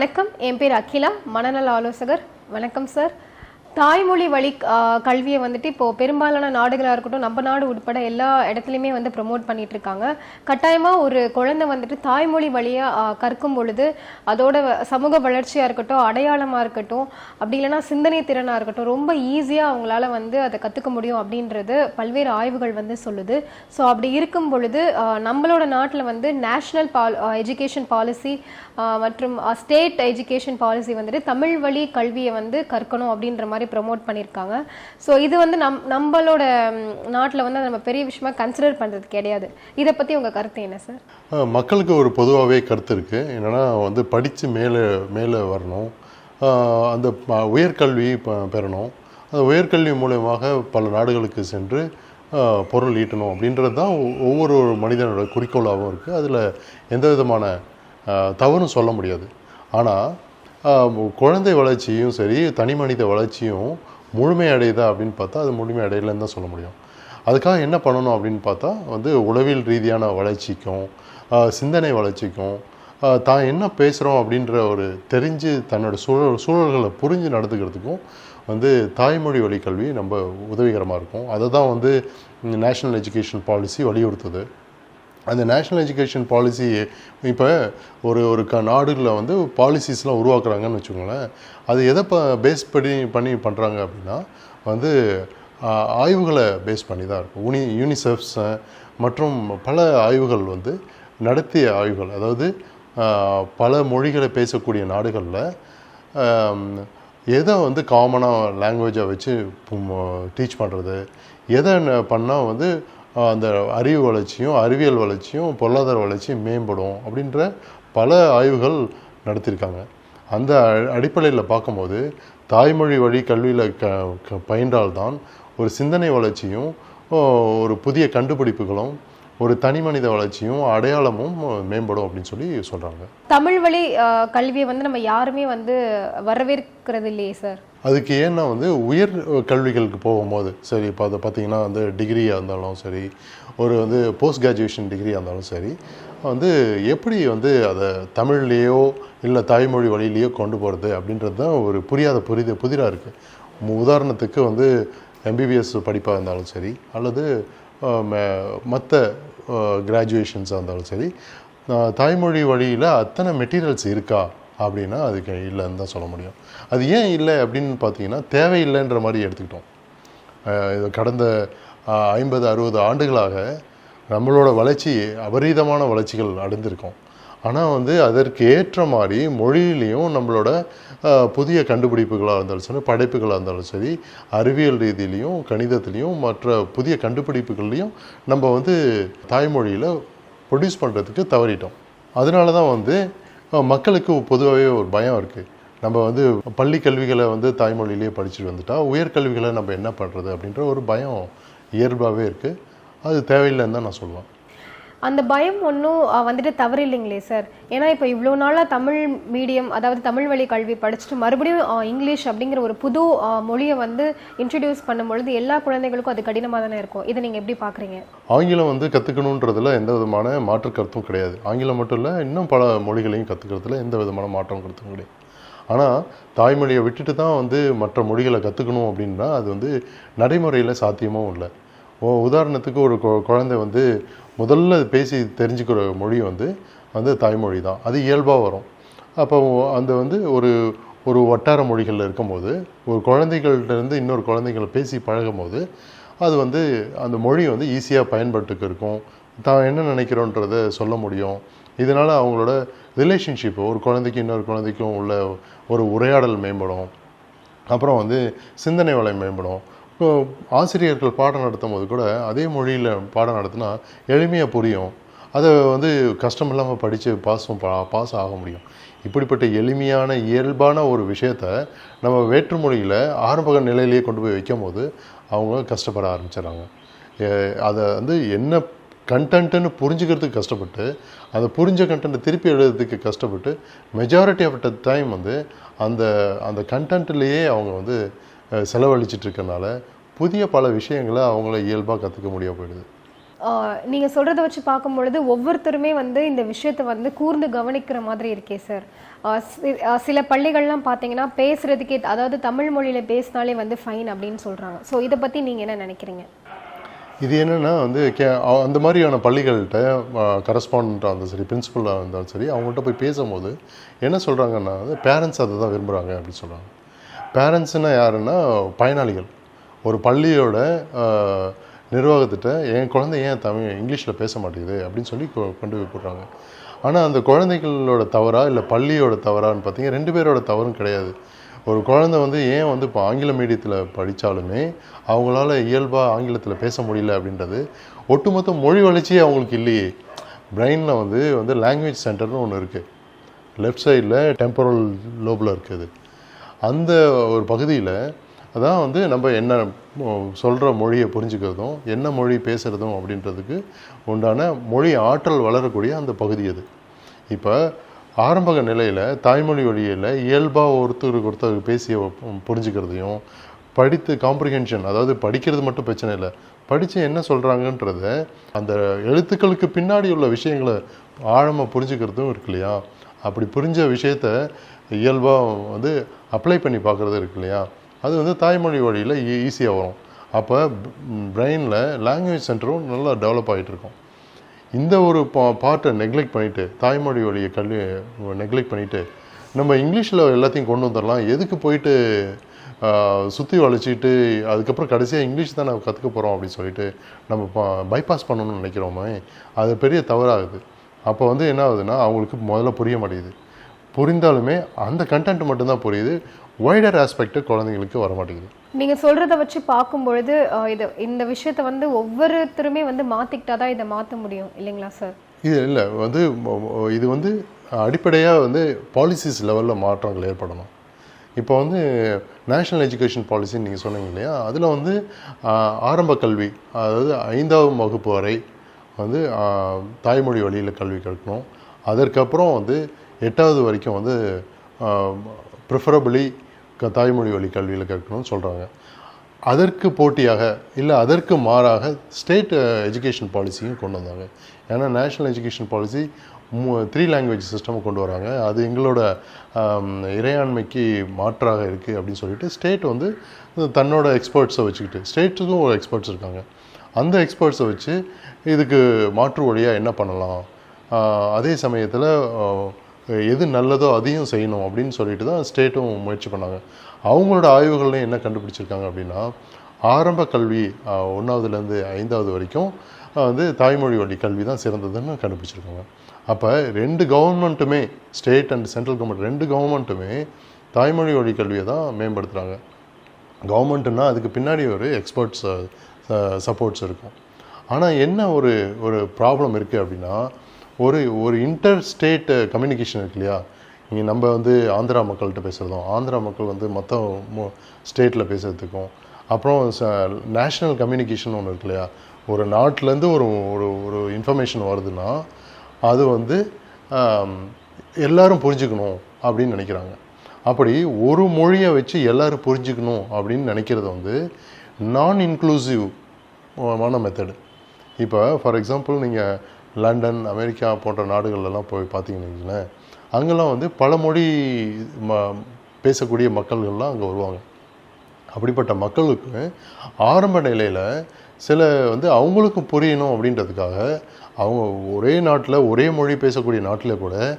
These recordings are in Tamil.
வணக்கம். என் பேர் அகிலா மனநல ஆலோசகர். வணக்கம் சார். தாய்மொழி வழி கல்வியை வந்துட்டு இப்போ பெரும்பாலான நாடுகளாக இருக்கட்டும் நம்ம நாடு உட்பட எல்லா இடத்துலையுமே வந்து ப்ரமோட் பண்ணிட்டு இருக்காங்க கட்டாயமா ஒரு குழந்தை வந்துட்டு தாய்மொழி வழியாக கற்கும் பொழுது அதோட வ- சமூக வளர்ச்சியா இருக்கட்டும் அடையாளமா இருக்கட்டும் அப்படி இல்லைன்னா சிந்தனை திறனா இருக்கட்டும் ரொம்ப ஈஸியா அவங்களால வந்து அதை கத்துக்க முடியும் அப்படின்றது பல்வேறு ஆய்வுகள் வந்து சொல்லுது. ஸோ அப்படி இருக்கும் பொழுது நம்மளோட நாட்டில் வந்து நேஷனல் பால் எஜுகேஷன் பாலிசி மற்றும் ஸ்டேட் எஜுகேஷன் பாலிசி வந்துட்டு தமிழ் வழி கல்வியை வந்து கற்கணும் அப்படின்ற மாதிரி ப்ரமோட் பண்ணியிருக்காங்க ஸோ இது வந்து நம் நம்மளோட நாட்டில் வந்து அதை நம்ம பெரிய விஷயமா கன்சிடர் பண்ணுறது கிடையாது. இதை பற்றி உங்கள் கருத்து என்ன சார் மக்களுக்கு ஒரு பொதுவாகவே கருத்து இருக்குது என்னென்னா வந்து படித்து மேலே மேலே வரணும். அந்த உயர்கல்வி பெறணும். அந்த உயர்கல்வி மூலயமாக பல நாடுகளுக்கு சென்று பொருள் ஈட்டணும் அப்படின்றது தான் ஒவ்வொரு மனிதனோட குறிக்கோளாகவும் இருக்குது அதில் எந்த விதமான தவறும் சொல்ல முடியாது. ஆனால் குழந்தை வளர்ச்சியும் சரி தனி மனித வளர்ச்சியும் முழுமையடையுதா அப்படின்னு பார்த்தா அது முழுமையடையலன்னு தான் சொல்ல முடியும். அதுக்காக என்ன பண்ணணும் அப்படின்னு பார்த்தா வந்து உளவியல் ரீதியான வளர்ச்சிக்கும் சிந்தனை வளர்ச்சிக்கும் தான் என்ன பேசுகிறோம் அப்படின்ற ஒரு தெரிஞ்சு தன்னோட சூழல் சூழல்களை புரிஞ்சு நடந்துக்கிறதுக்கும் வந்து தாய்மொழி வழி கல்வி நம்ம உதவிகரமாக இருக்கும். அதை தான் வந்து நேஷ்னல் எஜுகேஷன் பாலிசி வலியுறுத்துது. அந்த நேஷ்னல் எஜுகேஷன் பாலிசி இப்போ ஒரு ஒரு க நாடுகளில் வந்து பாலிசிஸ்லாம் உருவாக்குறாங்கன்னு வச்சுக்கோங்களேன். அது எதை ப பேஸ் பண்ணி பண்ணி பண்ணுறாங்க அப்படின்னா வந்து ஆய்வுகளை பேஸ் பண்ணி தான் இருக்கும். யூனி யூனிசெஃப்ஸ் மற்றும் பல ஆய்வுகள் வந்து நடத்திய ஆய்வுகள். அதாவது பல மொழிகளை பேசக்கூடிய நாடுகளில் எதை வந்து காமனாக லாங்குவேஜை வச்சு டீச் பண்ணுறது எதை பண்ணால் வந்து அந்த அறிவு வளர்ச்சியும் அறிவியல் வளர்ச்சியும் பொருளாதார வளர்ச்சியும் மேம்படும் அப்படின்ற பல ஆய்வுகள் நடத்தியிருக்காங்க. அந்த அடிப்படையில் பார்க்கும்போது தாய்மொழி வழி கல்வியில் க பயின்றால்தான் ஒரு சிந்தனை வளர்ச்சியும் ஒரு புதிய கண்டுபிடிப்புகளும் ஒரு தனி மனித வளர்ச்சியும் அடையாளமும் மேம்படும் அப்படின்னு சொல்லி சொல்கிறாங்க தமிழ் வழி கல்வியை வந்து நம்ம யாருமே வந்து வரவேற்கிறது இல்லையே சார். அதுக்கு ஏன்னா வந்து உயர் கல்விகளுக்கு போகும்போது சரி இப்போ அதை பார்த்தீங்கன்னா வந்து டிகிரியாக இருந்தாலும் சரி ஒரு வந்து போஸ்ட் கிராஜுவேஷன் டிகிரியாக இருந்தாலும் சரி வந்து எப்படி வந்து அதை தமிழ்லேயோ இல்லை தாய்மொழி வழியிலையோ கொண்டு போகிறது அப்படின்றது தான் ஒரு புரியாத புரித புதிராக இருக்குது உதாரணத்துக்கு வந்து எம்பிபிஎஸ் படிப்பாக இருந்தாலும் சரி அல்லது மற்ற கிராஜுவேஷன்ஸாக இருந்தாலும் சரி தாய்மொழி வழியில் அத்தனை மெட்டீரியல்ஸ் இருக்கா அப்படின்னா அதுக்கு இல்லைன்னு தான் சொல்ல முடியும். அது ஏன் இல்லை அப்படின்னு பார்த்தீங்கன்னா தேவையில்லைன்ற மாதிரி எடுத்துக்கிட்டோம். இது கடந்த ஐம்பது அறுபது ஆண்டுகளாக நம்மளோட வளர்ச்சி அபரீதமான வளர்ச்சிகள் அடைந்திருக்கோம். ஆனால் வந்து அதற்கு ஏற்ற மாதிரி மொழியிலையும் நம்மளோட புதிய கண்டுபிடிப்புகளாக இருந்தாலும் சரி படைப்புகளாக இருந்தாலும் சரி அறிவியல் ரீதியிலையும் கணிதத்துலேயும் மற்ற புதிய கண்டுபிடிப்புகள்லையும் நம்ம வந்து தாய்மொழியில் ப்ரொடியூஸ் பண்ணுறதுக்கு தவறிட்டோம். அதனால தான் வந்து மக்களுக்கு பொதுவாகவே ஒரு பயம் இருக்குது நம்ம வந்து பள்ளி கல்விகளை வந்து தாய்மொழியிலேயே படிச்சுட்டு வந்துட்டா உயர்கல்விகளை நம்ம என்ன பண்ணுறது அப்படின்ற ஒரு பயம் இயல்பாகவே இருக்குது அது தேவையில்லைன்னு தான் நான் சொல்லுவேன். அந்த பயம் ஒன்றும் வந்துட்டு தவறு இல்லைங்களே சார் ஏன்னா இப்போ இவ்வளோ நாளாக தமிழ் மீடியம் அதாவது தமிழ் வழி கல்வி படிச்சுட்டு மறுபடியும் இங்கிலீஷ் அப்படிங்கிற ஒரு புது மொழியை வந்து இன்ட்ரடியூஸ் பண்ணும்பொழுது எல்லா குழந்தைகளுக்கும் அது கடினமாக தானே இருக்கும். இதை நீங்கள் எப்படி பார்க்குறீங்க ஆங்கிலம் வந்து கற்றுக்கணுன்றதுல எந்த விதமான மாற்று கருத்தும் கிடையாது. ஆங்கிலம் மட்டும் இல்லை இன்னும் பல மொழிகளையும் கற்றுக்கிறதுல எந்த விதமான மாற்றம் கருத்தும் கிடையாது. ஆனால் தாய்மொழியை விட்டுட்டு தான் வந்து மற்ற மொழிகளை கற்றுக்கணும் அப்படின்னா அது வந்து நடைமுறையில் சாத்தியமும் இல்லை. உதாரணத்துக்கு ஒரு கொ- குழந்தை வந்து முதல்ல பேசி தெரிஞ்சுக்கிற மொழி வந்து வந்து தாய்மொழி தான். அது இயல்பாக வரும். அப்போ அந்த வந்து ஒரு ஒரு வட்டார மொழிகளில் இருக்கும்போது ஒரு குழந்தைகள்ட்ட இருந்து இன்னொரு குழந்தைகள் பேசி பழகும்போது அது வந்து அந்த மொழி வந்து ஈஸியாக பயன்பட்டுக்கு இருக்கும். தான் என்ன நினைக்கிறோன்றத சொல்ல முடியும். இதனால் அவங்களோட ரிலேஷன்ஷிப் ஒரு குழந்தைக்கு இன்னொரு குழந்தைக்கும் உள்ள ஒரு உரையாடல் மேம்படும். அப்புறம் வந்து சிந்தனை வலை மேம்படும். இப்போ ஆசிரியர்கள் பாடம் நடத்தும் போது கூட அதே மொழியில் பாடம் நடத்தினா எளிமையாக புரியும். அதை வந்து கஷ்டம் இல்லாமல் படித்து பாஸும் பாஸ் ஆக முடியும். இப்படிப்பட்ட எளிமையான இயல்பான ஒரு விஷயத்த நம்ம வேற்றுமொழியில் ஆரம்ப நிலையிலேயே கொண்டு போய் வைக்கும் போது அவங்க கஷ்டப்பட ஆரம்பிச்சிடறாங்க. அதை வந்து என்ன கண்டென்ட்டுன்னு புரிஞ்சுக்கிறதுக்கு கஷ்டப்பட்டு அதை புரிஞ்ச கண்டென்ட்டை திருப்பி எழுதுறதுக்கு கஷ்டப்பட்டு மெஜாரிட்டி ஆஃப் த டைம் வந்து அந்த அந்த கண்டென்ட்லேயே அவங்க வந்து இருக்கனால புதிய பல விஷயங்களை அவங்கள இயல்பாக கற்றுக்க முடிய போயிடுது. ஆஹ் நீங்க சொல்றத வச்சு பார்க்கும் பொழுது ஒவ்வொருத்தருமே வந்து இந்த விஷயத்தை வந்து கூர்ந்து கவனிக்கிற மாதிரி இருக்கே சார். சில பள்ளிகள்லாம் பார்த்தீங்கன்னா பேசுறதுக்கே அதாவது தமிழ் மொழியில பேசினாலே வந்து ஃபைன் அப்படின்னு சொல்றாங்க. ஸோ இதை பத்தி நீங்க என்ன நினைக்கிறீங்க? இது என்னன்னா வந்து கே அந்த மாதிரியான பள்ளிகள்கிட்ட கரஸ்பாண்டாக இருந்தாலும் சரி பிரின்சிபலாக இருந்தாலும் சரி அவங்கள்ட்ட போய் பேசும்போது என்ன சொல்கிறாங்கன்னா வந்து பேரண்ட்ஸ் அதை தான் விரும்புகிறாங்க அப்படின்னு சொல்கிறாங்க பேரண்ட்ஸ்னால் யாருன்னா பயனாளிகள். ஒரு பள்ளியோட நிர்வாகத்திட்ட என் குழந்தை ஏன் தமிழ் இங்கிலீஷில் பேச மாட்டேங்குது? அப்படின்னு சொல்லி கொ- கொண்டு போய் போடுறாங்க. ஆனால் அந்த குழந்தைகளோட தவறா இல்லை பள்ளியோட தவறான்னு பார்த்தீங்கன்னா ரெண்டு பேரோட தவறும் கிடையாது. ஒரு குழந்தை வந்து ஏன் வந்து இப்போ ஆங்கில மீடியத்தில் படித்தாலுமே அவங்களால இயல்பாக ஆங்கிலத்தில் பேச முடியல அப்படின்றது ஒட்டுமொத்த மொழி வளர்ச்சியே அவங்களுக்கு இல்லையே. பிரெயினில் வந்து வந்து லாங்குவேஜ் சென்டர்னு ஒன்று இருக்குது லெஃப்ட் சைடில் டெம்பரல் லோபில் இருக்குது அந்த ஒரு பகுதியில் அதான் வந்து நம்ம என்ன சொல்கிற மொழியை புரிஞ்சுக்கிறதும் என்ன மொழி பேசுகிறதும் அப்படின்றதுக்கு உண்டான மொழி ஆற்றல் வளரக்கூடிய அந்த பகுதி அது. இப்போ ஆரம்ப நிலையில் தாய்மொழி வழியில் இயல்பாக ஒருத்தருக்கு ஒருத்தர் பேசிய புரிஞ்சுக்கிறதையும் படித்து காம்ப்ரிஹென்ஷன் அதாவது படிக்கிறது மட்டும் பிரச்சனை இல்லை படித்து என்ன சொல்கிறாங்கன்றத அந்த எழுத்துக்களுக்கு பின்னாடி உள்ள விஷயங்களை ஆழமாக புரிஞ்சுக்கிறதும் இருக்கு இல்லையா? அப்படி புரிஞ்ச விஷயத்த இயல்பாக வந்து அப்ளை பண்ணி பார்க்குறது இருக்கு இல்லையா? அது வந்து தாய்மொழி வழியில் ஈஸியாக வரும். அப்போ பிரெயினில் லாங்குவேஜ் சென்டரும் நல்லா டெவலப் ஆகிட்டுருக்கும் இந்த ஒரு பா பார்ட்டை நெக்லெக்ட் பண்ணிவிட்டு தாய்மொழி வழியை கல்வி நெக்லெக்ட் பண்ணிவிட்டு நம்ம இங்கிலீஷில் எல்லாத்தையும் கொண்டு வந்துடலாம். எதுக்கு போயிட்டு சுற்றி வளைச்சிட்டு அதுக்கப்புறம் கடைசியாக இங்கிலீஷ் தான் நம்ம கற்றுக்க போகிறோம் அப்படின்னு சொல்லிட்டு நம்ம பைபாஸ் பண்ணணும்னு நினைக்கிறோமே அது பெரிய தவறாகுது. அப்போ வந்து என்ன ஆகுதுன்னா அவங்களுக்கு முதல்ல புரிய மாட்டேங்குது. புரிந்தாலுமே அந்த கண்டென்ட் மட்டும்தான் புரியுது. வைடர் ஆஸ்பெக்ட் குழந்தைங்களுக்கு வர மாட்டேங்குது நீங்க சொல்றத வச்சு பார்க்கும் பொழுது ஆஹ் இது இந்த விஷயத்தை வந்து ஒவ்வொருத்தருமே வந்து மாத்திக்கிட்டாதான் இதை மாத்த முடியும் இல்லைங்களா சார்? இது இல்லை வந்து இது வந்து அடிப்படையாக வந்து பாலிசிஸ் லெவலில் மாற்றங்கள் ஏற்படணும். இப்போ வந்து நேஷ்னல் எஜுகேஷன் பாலிசின்னு நீங்கள் சொன்னீங்க இல்லையா? அதில் வந்து ஆரம்ப கல்வி அதாவது ஐந்தாம் வகுப்பு வரை வந்து தாய்மொழி வழியில் கல்வி கற்கணும். அதற்கப்புறம் வந்து எட்டாவது வரைக்கும் வந்து ப்ரிஃபரபிளி க தாய்மொழி வழி கல்வியில் கற்கணும்னு சொல்கிறாங்க அதற்கு போட்டியாக இல்லை அதற்கு மாறாக ஸ்டேட் எஜுகேஷன் பாலிசியும் கொண்டு வந்தாங்க. ஏன்னா national education policy three language system கொண்டு வராங்க. அது எங்களோட இறையாண்மைக்கு மாற்றாக இருக்குது அப்படின்னு சொல்லிட்டு ஸ்டேட் வந்து தன்னோட எக்ஸ்பர்ட்ஸை வச்சுக்கிட்டு ஸ்டேட்டுக்கும் ஒரு எக்ஸ்பர்ட்ஸ் இருக்காங்க. அந்த எக்ஸ்பர்ட்ஸை வச்சு இதுக்கு மாற்று வழியாக என்ன பண்ணலாம்? அதே சமயத்தில் எது நல்லதோ அதையும் செய்யணும் அப்படின்னு சொல்லிட்டு தான் ஸ்டேட்டும் முயற்சி பண்ணாங்க. அவங்களோட ஆய்வுகள்லையும் என்ன கண்டுபிடிச்சிருக்காங்க அப்படின்னா ஆரம்ப கல்வி ஒன்றாவதுலேருந்து ஐந்தாவது வரைக்கும் வந்து தாய்மொழி வழி கல்வி தான் சிறந்ததுன்னு கண்டுபிடிச்சிருக்காங்க. அப்போ ரெண்டு கவர்மெண்ட்டுமே ஸ்டேட் அண்ட் சென்ட்ரல் கவர்மெண்ட் ரெண்டு கவர்மெண்ட்டுமே தாய்மொழி வழி கல்வியை தான் மேம்படுத்துகிறாங்க கவர்மெண்ட்டுன்னா அதுக்கு பின்னாடி ஒரு எக்ஸ்பர்ட்ஸ் சப்போர்ட்ஸ் இருக்கும். ஆனால் என்ன ஒரு ஒரு ப்ராப்ளம் இருக்குது அப்படின்னா ஒரு ஒரு இன்டர் ஸ்டேட் கம்யூனிகேஷன் இருக்கு இல்லையா? இங்கே நம்ம வந்து ஆந்திரா மக்கள்கிட்ட பேசுகிறதும் ஆந்திரா மக்கள் வந்து மற்ற ஸ்டேட்டில் பேசுகிறதுக்கும் அப்புறம் ச நேஷ்னல் கம்யூனிகேஷன் ஒன்று இருக்கு இல்லையா? ஒரு நாட்டிலேருந்து ஒரு ஒரு ஒரு இன்ஃபர்மேஷன் வருதுன்னா அது வந்து எல்லோரும் எல்லாரும் புரிஞ்சுக்கணும் அப்படின்னு நினைக்கிறாங்க. அப்படி ஒரு மொழியை வச்சு எல்லோரும் புரிஞ்சுக்கணும் அப்படின்னு நினைக்கிறது வந்து நான் இன்க்ளூசிவ் மான மெத்தடு இப்போ ஃபார் எக்ஸாம்பிள் நீங்கள் லண்டன் அமெரிக்கா போன்ற நாடுகள்லாம் போய் பார்த்தீங்கன்னு வைங்களேன் அங்கெல்லாம் வந்து பல மொழி ம பேசக்கூடிய மக்கள்கள்லாம் அங்கே வருவாங்க. அப்படிப்பட்ட மக்களுக்கு ஆரம்ப நிலையில் சில வந்து அவங்களுக்கும் புரியணும் அப்படின்றதுக்காக அவங்க ஒரே நாட்டில் ஒரே மொழி பேசக்கூடிய நாட்டில் கூட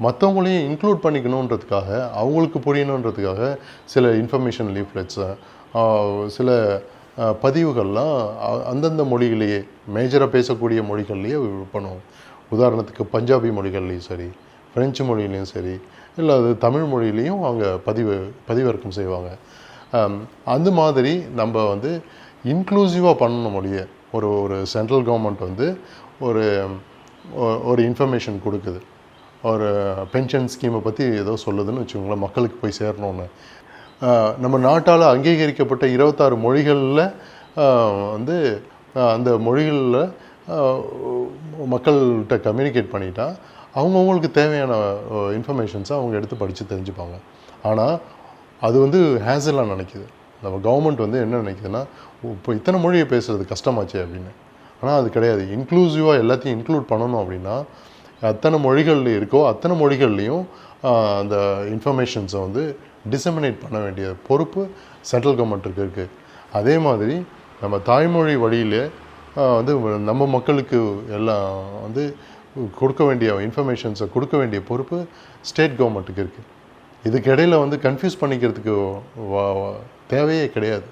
மற்றவங்களையும் இன்க்ளூட் பண்ணிக்கணுன்றதுக்காக அவங்களுக்கு புரியணுன்றதுக்காக சில இன்ஃபர்மேஷன் லீஃப்லெட்ஸை சில பதிவுகள்லாம் அ- அந்தந்த மொழிகளையே மேஜராக பேசக்கூடிய மொழிகள்லேயே பண்ணுவோம். உதாரணத்துக்கு பஞ்சாபி மொழிகள்லையும் சரி ஃப்ரெஞ்சு மொழியிலையும் சரி இல்லை அது தமிழ் மொழியிலையும் அவங்க பதிவு பதிவிறக்கம் செய்வாங்க. அந்த மாதிரி நம்ம வந்து இன்க்ளூசிவாக பண்ணணும் மொழிய. ஒரு ஒரு சென்ட்ரல் கவர்மெண்ட் வந்து ஒரு ஒரு இன்ஃபர்மேஷன் கொடுக்குது. ஒரு பென்ஷன் ஸ்கீமை பற்றி ஏதோ சொல்லுதுன்னு வச்சுக்கோங்களேன் மக்களுக்கு போய் சேரணும்னு. நம்ம நாட்டால் அங்கீகரிக்கப்பட்ட இருபத்தாறு மொழிகளில் வந்து அந்த மொழிகளில் மக்கள்கிட்ட கம்யூனிகேட் பண்ணிட்டா அவங்கவுங்களுக்கு தேவையான இன்ஃபர்மேஷன்ஸை அவங்க எடுத்து படித்து தெரிஞ்சுப்பாங்க. ஆனால் அது வந்து ஹேசலாக நினைக்குது. நம்ம கவர்மெண்ட் வந்து என்ன நினைக்குதுன்னா இப்போ இத்தனை மொழியை பேசுகிறது கஷ்டமாச்சே அப்படின்னு. ஆனால் அது கிடையாது. இன்க்ளூசிவாக எல்லாத்தையும் இன்க்ளூட் பண்ணணும் அப்படின்னா அத்தனை மொழிகள் இருக்கோ அத்தனை மொழிகள்லேயும் அந்த இன்ஃபர்மேஷன்ஸை வந்து டிசமினேட் பண்ண வேண்டிய பொறுப்பு சென்ட்ரல் கவர்மெண்ட்டுக்கு இருக்குது அதே மாதிரி நம்ம தாய்மொழி வழியிலே வந்து நம்ம மக்களுக்கு எல்லாம் வந்து கொடுக்க வேண்டிய இன்ஃபர்மேஷன்ஸை கொடுக்க வேண்டிய பொறுப்பு ஸ்டேட் கவர்மெண்ட்டுக்கு இருக்குது இதுக்கு வந்து கன்ஃபியூஸ் பண்ணிக்கிறதுக்கு வ- வ- தேவையே கிடையாது.